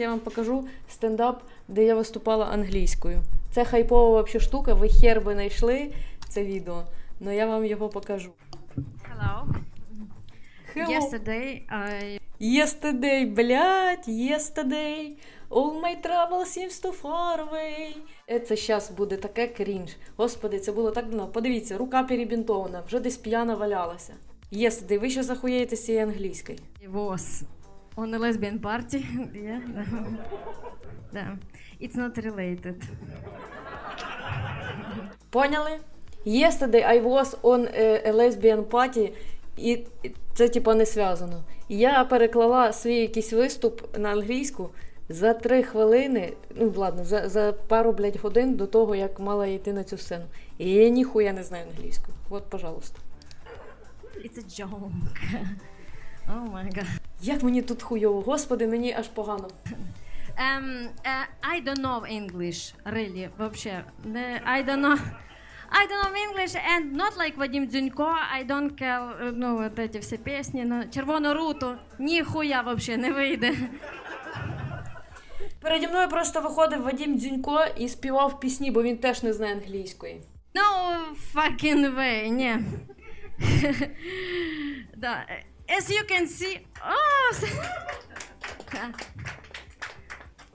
Я вам покажу стендап, де я виступала англійською. Це хайпова вообще штука, ви хер би знайшли це відео, але я вам його покажу. Hello. Hello. Yesterday I Yesterday, блядь, yesterday, all my trouble seems to far away. Е, Це щас буде таке крінж. Господи, це було так давно. Подивіться, рука перебінтована, вже десь п'яна валялася. Yesterday, ви ще захуєєте з цієї англійської. was on a lesbian party. yeah. да. It's not related. Поняли? Yesterday I was on a, lesbian party, і це типа не зв'язано. Я переклала свій якийсь виступ на англійську за три хвилини, ну ладно, за, за пару блядь, годин до того, як мала йти на цю сцену. І я ніхуя не знаю англійську. От, пожалуйста. It's a joke. oh my god. Як мені тут хуйово, господи, мені аж погано. Um, uh, I don't know English, really, вообще. Не- I don't know. I don't know English and not like Вадим Дзюнько, I don't care, uh, ну, вот эти все песни, на червону руту, ніхуя вообще не вийде. Переді мною просто виходив Вадім Дзюнько і співав пісні, бо він теж не знає англійської. No fucking way, ні. да. As you can see... Oh,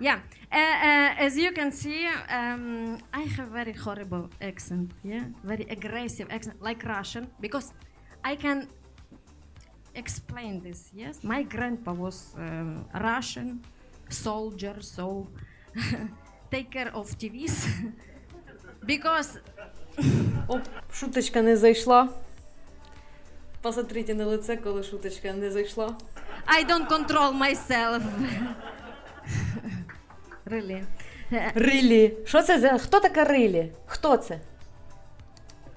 yeah. Uh, uh, as you can see, um, I have very horrible accent, yeah? Very aggressive accent, like Russian, because I can explain this, yes? My grandpa was um, Russian soldier, so take care of TVs. because Оп, шуточка не зайшла. Посмотрите на лице, коли шуточка не зайшла. I don't control myself. really. Рилі. Що це за. Хто така Рилі? Хто це?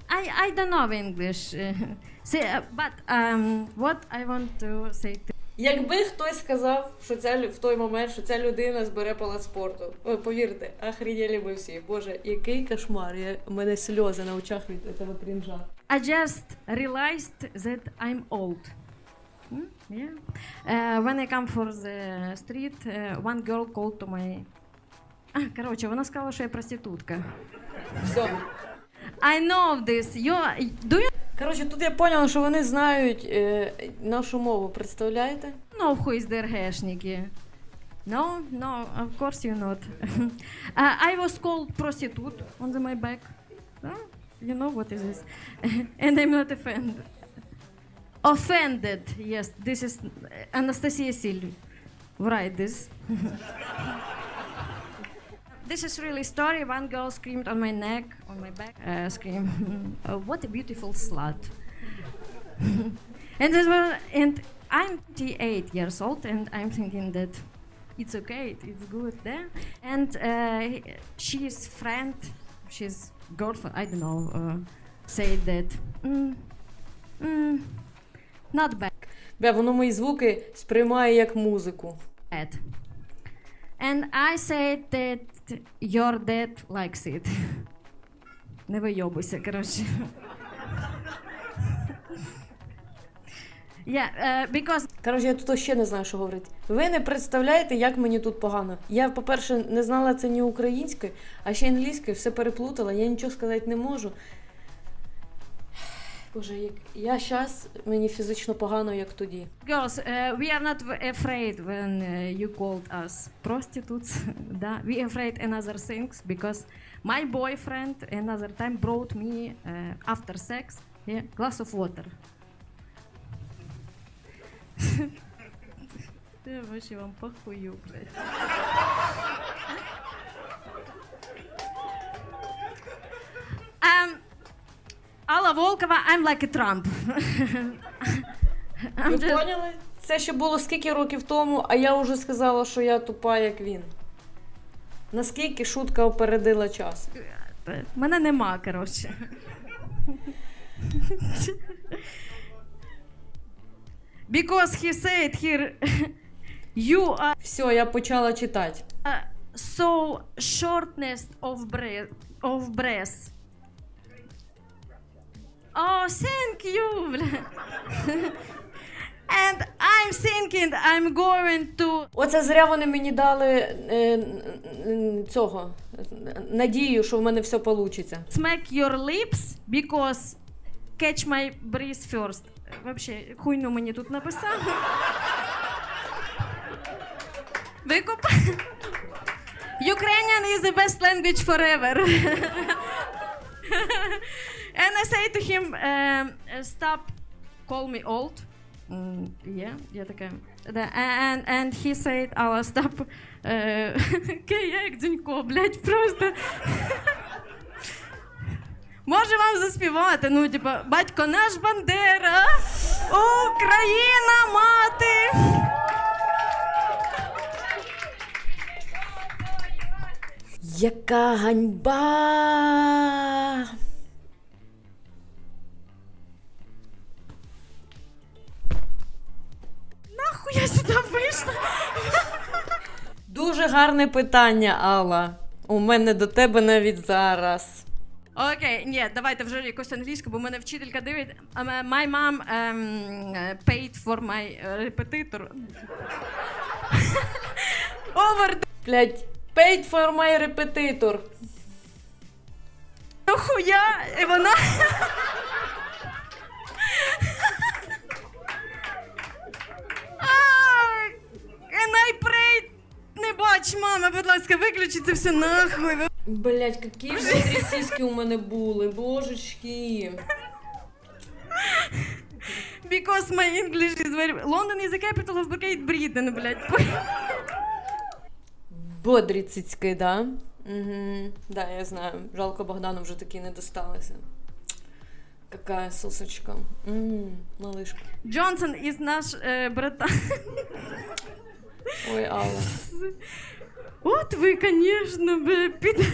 I, I don't know English. See, uh, but um, what I want to say to Якби хтось сказав, що ця лю- в той момент, що ця людина збере палац спорту. Ой, повірте, охренели би всі. Боже, який кошмар. Я, у мене сльози на очах від цього крінжа. I just realized that I'm old. Hmm? Yeah. Uh, when I come for the street, uh, one girl called to my. А, коротше, вона сказала, що я проститутка. Все. I know this. You, do you Коротше, тут я поняла, що вони знають е, нашу мову, представляєте? know who is the РГшники? No, no, of course you not. uh, I was called prostitute on the, my back. No? You know what is this? and I'm not offended. Offended, yes. This is Anastasia Silvi. Write this. this is really story. One girl screamed on my neck, on my back, uh, scream, "Oh, "What a beautiful slut!" and this was, and I'm 28 years old, and I'm thinking that it's okay, it's good there. And uh, she's friend, she's girlfriend, I don't know, uh, said that, mm, mm, not bad. Бля, воно мої звуки сприймає як музику. And I said that your dad likes it. Не вийобуйся, коротше. Yeah, uh, because Коротше, я тут ще не знаю, що говорити. Ви не представляєте, як мені тут погано. Я, по-перше, не знала це ні українською, а ще англійською, все переплутала, я нічого сказати не можу. Боже, як я зараз мені фізично погано, як тоді. Girls, uh, we are not afraid when uh, you called us prostitutes. да? We afraid another things because my boyfriend another time brought me uh, after sex yeah, glass of water. Ти вообще вам похую, блядь. Um, Алла Волкова, I'm like a Trump. I'm Ви just- поняли? Це ще було скільки років тому, а я вже сказала, що я тупа, як він. Наскільки шутка опередила час. Мене нема, коротше. Because he said here, you are Все, я почала читати. so shortness of breath, of breath. Oh, thank you. бля. And I'm thinking I'm going to Оце зря вони мені дали е, н- цього е, надію, що в мене все вийде. smack your lips because catch my breath first. Вообще, хуйню мені тут написали. Викуп. Ukrainian is the best language forever. and I say to him, um, stop, call me old. Mm, yeah, я така. And, and he said, Алла, stop. Е, Окей, я як дзюнько, блядь, просто. Може вам заспівати, ну, типа, батько наш Бандера, Україна мати. Яка ганьба! Нахуй я сюди вийшла. Дуже гарне питання, Алла. У мене до тебе навіть зараз. Окей, ні, давайте вже якусь англійську, бо мене вчителька дивить. My mom um, paid for my repetitor. Over the Блять, paid for my repetitor. хуя, і вона. Ай, And I prayed. Не бач, мама, будь ласка, виключи це все нахуй. Блять, які ж сіськи у мене були, божечки. Because my English is very... London is the capital of Great Britain, блядь. Бодрі цицьки, да? Угу. Да, я знаю. Жалко Богдану вже такі не досталися. Какая сосочка. Ммм, малышка. Джонсон із наш е, братан. Ой, Алла. От ви, звісно, під...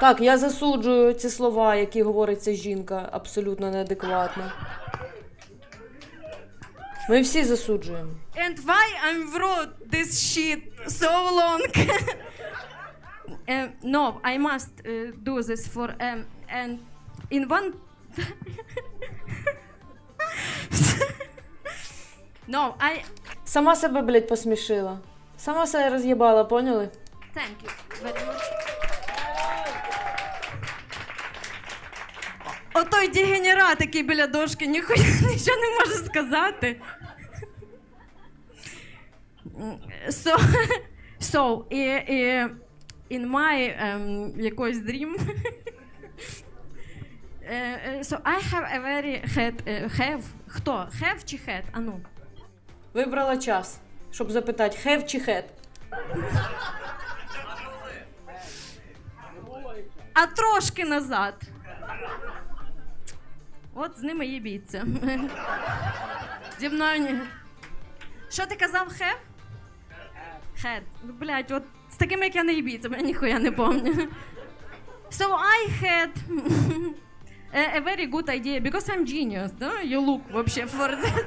Так, я засуджую ці слова, які говорить ця жінка, абсолютно неадекватно. Ми всі засуджуємо. And why I wrote this shit so long? Uh, no, I must uh, do this for um, and in one. no, I Сама себе, блядь, посмішила. Сама себе роз'їбала, поняли? thank you very much. Отой дегенерат, який біля дошки, ніхуя нічого не може сказати. So, so і, і, in my um, якийсь dream. Е, е, so I have a very had, е, have, хто? Have чи had? А ну. Вибрала час, щоб запитати, хев чи хет? А трошки назад. От з ними їбіться. Зі мною ні. Що ти казав, хев? Хед. Блядь, от з такими, як я не їбіться, я ніхуя не пам'ятаю. So I had a, a very good idea because I'm genius, да? You look вообще for that.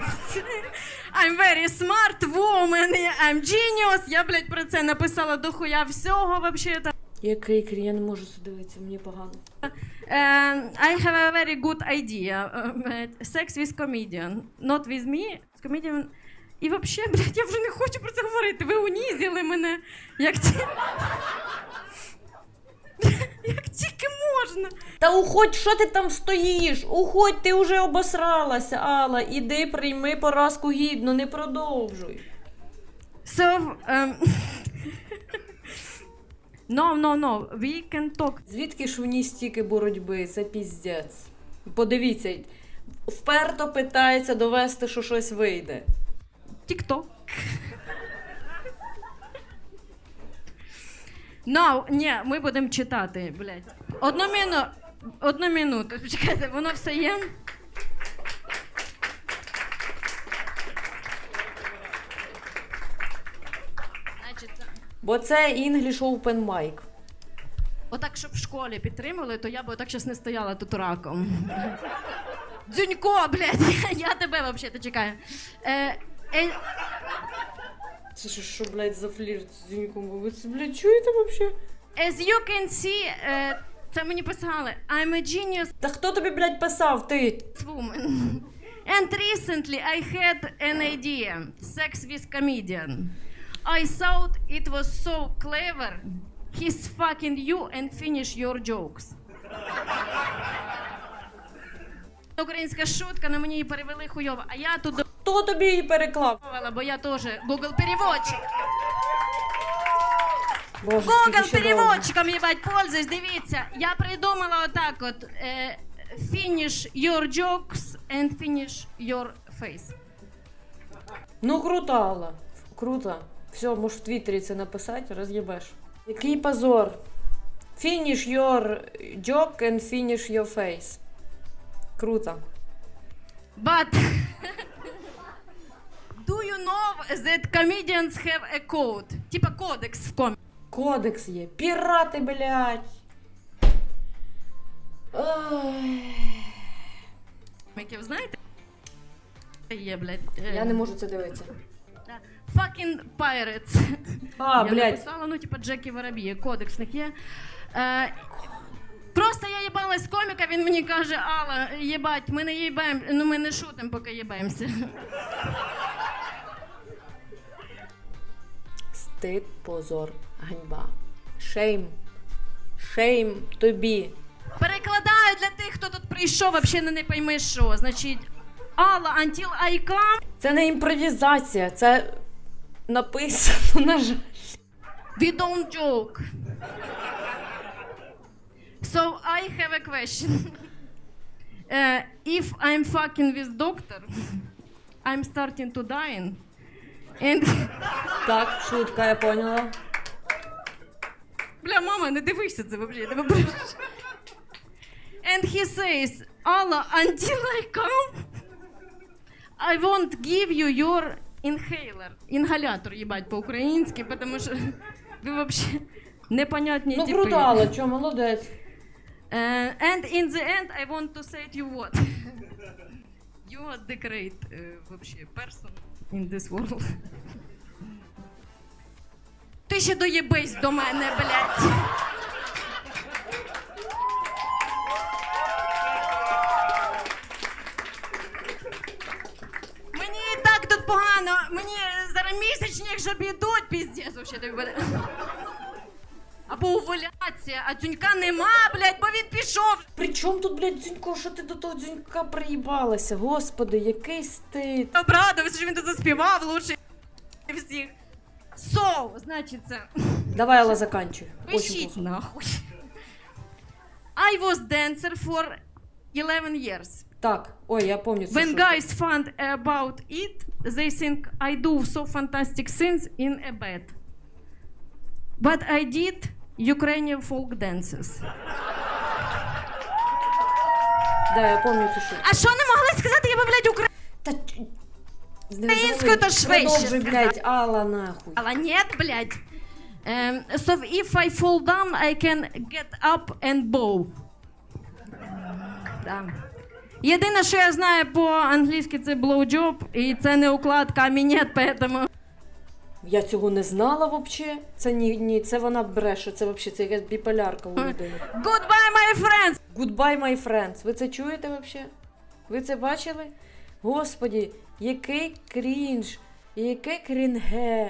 I'm very smart woman, I'm genius. Я, блядь, про це написала дохуя всього вообще. Який крі, я не можу дивитися, мені погано. Um, I have a very good idea. Uh, sex with comedian. Not with me. Comedian. І взагалі, блядь, я вже не хочу про це говорити. Ви унізили мене. Як, ті... Як тільки можна. Та уходь, що ти там стоїш? Уходь, ти вже обосралася, Алла. Іди, прийми поразку гідно, не продовжуй. So, um... no, no, no. We can talk. Звідки ж в ній стільки боротьби? Це піздець. Подивіться, вперто питається довести, що щось вийде. TikTok. No, ні, ми будемо читати, блядь. Одну міну... Одну минуту. Чекайте, воно все є. Значить, Бо це English Open Mic. Отак, щоб в школі підтримали, то я б отак щас не стояла тут раком. Дзюнько, блядь, я тебе взагалі чекаю. Е, е, Це що, що, блядь, за флірт з Зіньком? Ви це, блядь, чуєте взагалі? As you can see, е, це мені писали. I'm a genius Та хто тобі, блядь, писав? Ти? woman. And recently I had an idea, sex with comedian. I thought it was so clever. He's fucking you and finish your jokes. Українська шутка, на мені її перевели хуйово, а я тут Хто тобі її переклав? добавила, бо я теж Google переводчик. Боже, Google переводчиком, їбать, пользуюсь, дивіться. Я придумала отак от. Е, finish your jokes and finish your face. Ну круто, Алла. Круто. Все, можеш в Твіттері це написати, роз'єбеш. Який позор. Finish your joke and finish your face. Круто. But do you know that comedians have a code? Типа кодекс в комі. Кодекс є. Пірати, блядь. Ой. Знаєте? Є, блядь. е, Я не можу це дивитися. Fucking pirates. А, я блядь. написала, ну, типа Джекі Воробій, кодекс в них є. Е, просто я їбалась з коміка, він мені каже, Алла, їбать, ми не їбаємо, ну ми не шутимо, поки їбаємося. Стид, позор, ганьба. Шейм. Шейм тобі. Перекладаю для тих, хто тут прийшов, взагалі не пойми що. Значить, Алла, until I come, Це не імпровізація, це написано, на жаль. we don't joke. So I have a question. Uh, if I'm fucking with doctor, I'm starting to dying. And Так, шутка, я поняла. Бля, мама, не дивися це взагалі, я тебе прошу. And he says, Allah, until I come, I won't give you your inhaler. Інгалятор, їбать, по-українськи, тому що ви взагалі непонятні Ну типи. круто, Алла, чо, молодець. Uh, and in the end, I want to say to you what? You are the great uh, вообще person in this world. Ти ще доєбись до мене, блядь. Мені і так тут погано. Мені зараз місячні, якщо підуть, піздець вообще тобі буде. Або уволяться, а дзюнька нема, блядь, бо він пішов. При чому тут, блядь, дзюнько, що ти до того дзюнька приїбалася? Господи, який стид. Обрадувався, що він тут заспівав лучше всіх. So, значить це. Давай, Алла, заканчуй. Очень Пишіть плохо. нахуй. I was dancer for 11 years. Так, ой, я пам'ятаю це. When шутка. guys find about it, they think I do so fantastic things in a bed. But I did Ukrainian folk dances. Да, я пам'ятаю цю шутку. А що не могли сказати, я би, блядь, Україна? Та... ч- Українською то швидше Продовжуй, блядь, Алла, нахуй. Але нет, блядь. Um, so if I fall down, I can get up and bow. Да. Єдине, що я знаю по-англійськи, це blowjob, і це не укладка, а мінет, поэтому... Я цього не знала вообще. Це ні, ні, це вона бреше, це вообще, це якась біполярка у людини. Goodbye, my friends! Goodbye, my friends. Ви це чуєте вообще? Ви це бачили? Господі, який крінж, яке крінге.